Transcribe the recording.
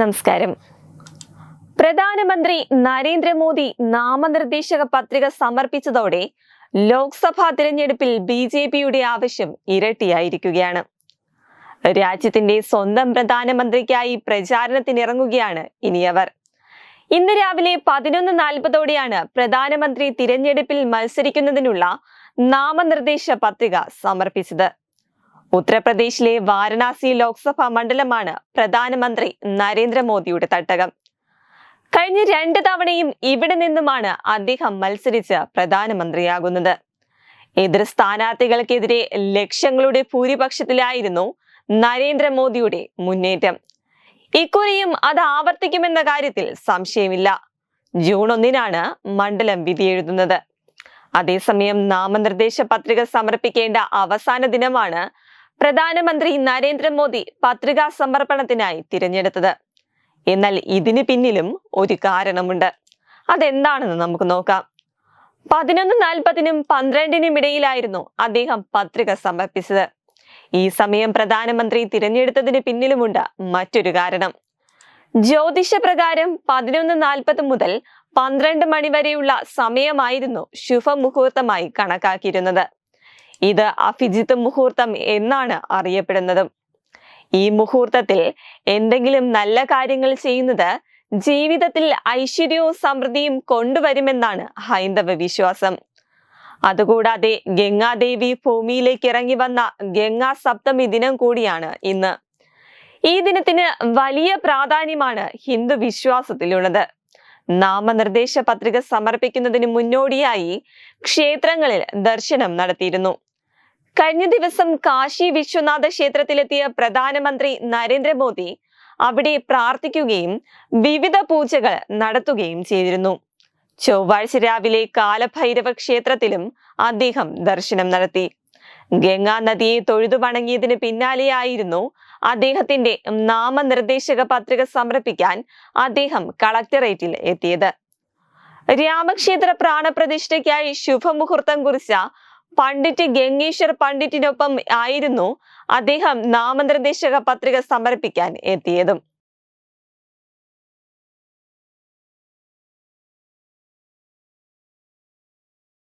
നമസ്കാരം. പ്രധാനമന്ത്രി നരേന്ദ്രമോദി നാമനിർദ്ദേശക പത്രിക സമർപ്പിച്ചതോടെ ലോക്സഭാ തിരഞ്ഞെടുപ്പിൽ ബി ജെ പിയുടെ ആവശ്യം ഇരട്ടിയായിരിക്കുകയാണ്. രാജ്യത്തിന്റെ സ്വന്തം പ്രധാനമന്ത്രിക്കായി പ്രചാരണത്തിനിറങ്ങുകയാണ് ഇനിയവർ ഇന്ന് രാവിലെ പതിനൊന്ന് നാൽപ്പതോടെയാണ് പ്രധാനമന്ത്രി തിരഞ്ഞെടുപ്പിൽ മത്സരിക്കുന്നതിനുള്ള നാമനിർദ്ദേശ പത്രിക സമർപ്പിച്ചത്. ഉത്തർപ്രദേശിലെ വാരണാസി ലോക്സഭാ മണ്ഡലമാണ് പ്രധാനമന്ത്രി നരേന്ദ്രമോദിയുടെ തട്ടകം. കഴിഞ്ഞ രണ്ട് തവണയും ഇവിടെ നിന്നുമാണ് അദ്ദേഹം മത്സരിച്ച് പ്രധാനമന്ത്രിയാകുന്നത്. എതിർ സ്ഥാനാർത്ഥികൾക്കെതിരെ ലക്ഷങ്ങളുടെ ഭൂരിപക്ഷത്തിലായിരുന്നു നരേന്ദ്രമോദിയുടെ മുന്നേറ്റം. ഇക്കുറിയും അത് ആവർത്തിക്കുമെന്ന കാര്യത്തിൽ സംശയമില്ല. ജൂൺ ഒന്നിനാണ് മണ്ഡലം വിധിയെഴുതുന്നത് അതേസമയം നാമനിർദ്ദേശ പത്രിക സമർപ്പിക്കേണ്ട അവസാന ദിനമാണ് പ്രധാനമന്ത്രി നരേന്ദ്രമോദി പത്രികാ സമർപ്പണത്തിനായി തിരഞ്ഞെടുത്തത്. എന്നാൽ ഇതിന് പിന്നിലും ഒരു കാരണമുണ്ട്. അതെന്താണെന്ന് നമുക്ക് നോക്കാം. പതിനൊന്ന് നാൽപ്പതിനും പന്ത്രണ്ടിനും ഇടയിലായിരുന്നു അദ്ദേഹം പത്രിക സമർപ്പിച്ചത്. ഈ സമയം പ്രധാനമന്ത്രി തിരഞ്ഞെടുത്തതിന് പിന്നിലുമുണ്ട് മറ്റൊരു കാരണം. ജ്യോതിഷ പ്രകാരം പതിനൊന്ന് നാൽപ്പത് മുതൽ പന്ത്രണ്ട് മണിവരെയുള്ള സമയമായിരുന്നു ശുഭമുഹൂർത്തമായി കണക്കാക്കിയിരുന്നത്. ഇത് അഭിജിത്ത് മുഹൂർത്തം എന്നാണ് അറിയപ്പെടുന്നത്. ഈ മുഹൂർത്തത്തിൽ എന്തെങ്കിലും നല്ല കാര്യങ്ങൾ ചെയ്യുന്നത് ജീവിതത്തിൽ ഐശ്വര്യവും സമൃദ്ധിയും കൊണ്ടുവരുമെന്നാണ് ഹൈന്ദവ വിശ്വാസം. അതുകൂടാതെ ഗംഗാദേവി ഭൂമിയിലേക്ക് ഇറങ്ങി വന്ന ഗംഗാ സപ്തമി ദിനം കൂടിയാണ് ഇന്ന്. ഈ ദിനത്തിന് വലിയ പ്രാധാന്യമാണ് ഹിന്ദു വിശ്വാസത്തിലുള്ളത്. നാമനിർദ്ദേശ പത്രിക സമർപ്പിക്കുന്നതിന് മുന്നോടിയായി ക്ഷേത്രങ്ങളിൽ ദർശനം നടത്തിയിരുന്നു. കഴിഞ്ഞ ദിവസം കാശി വിശ്വനാഥ ക്ഷേത്രത്തിലെത്തിയ പ്രധാനമന്ത്രി നരേന്ദ്രമോദി അവിടെ പ്രാർത്ഥിക്കുകയും വിവിധ പൂജകൾ നടത്തുകയും ചെയ്തിരുന്നു. ചൊവ്വാഴ്ച രാവിലെ കാലഭൈരവ ക്ഷേത്രത്തിലും അദ്ദേഹം ദർശനം നടത്തി. ഗംഗാ നദിയെ തൊഴുതു വണങ്ങിയതിന് പിന്നാലെയായിരുന്നു അദ്ദേഹത്തിന്റെ നാമനിർദ്ദേശക പത്രിക സമർപ്പിക്കാൻ അദ്ദേഹം കളക്ടറേറ്റിൽ എത്തിയത്. രാമക്ഷേത്ര പ്രാണപ്രതിഷ്ഠയ്ക്കായി ശുഭമുഹൂർത്തം കുറിച്ച പണ്ഡിറ്റ് ഗംഗേശ്വർ പണ്ഡിറ്റിനൊപ്പം ആയിരുന്നു അദ്ദേഹം നാമനിർദ്ദേശക പത്രിക സമർപ്പിക്കാൻ എത്തിയതും.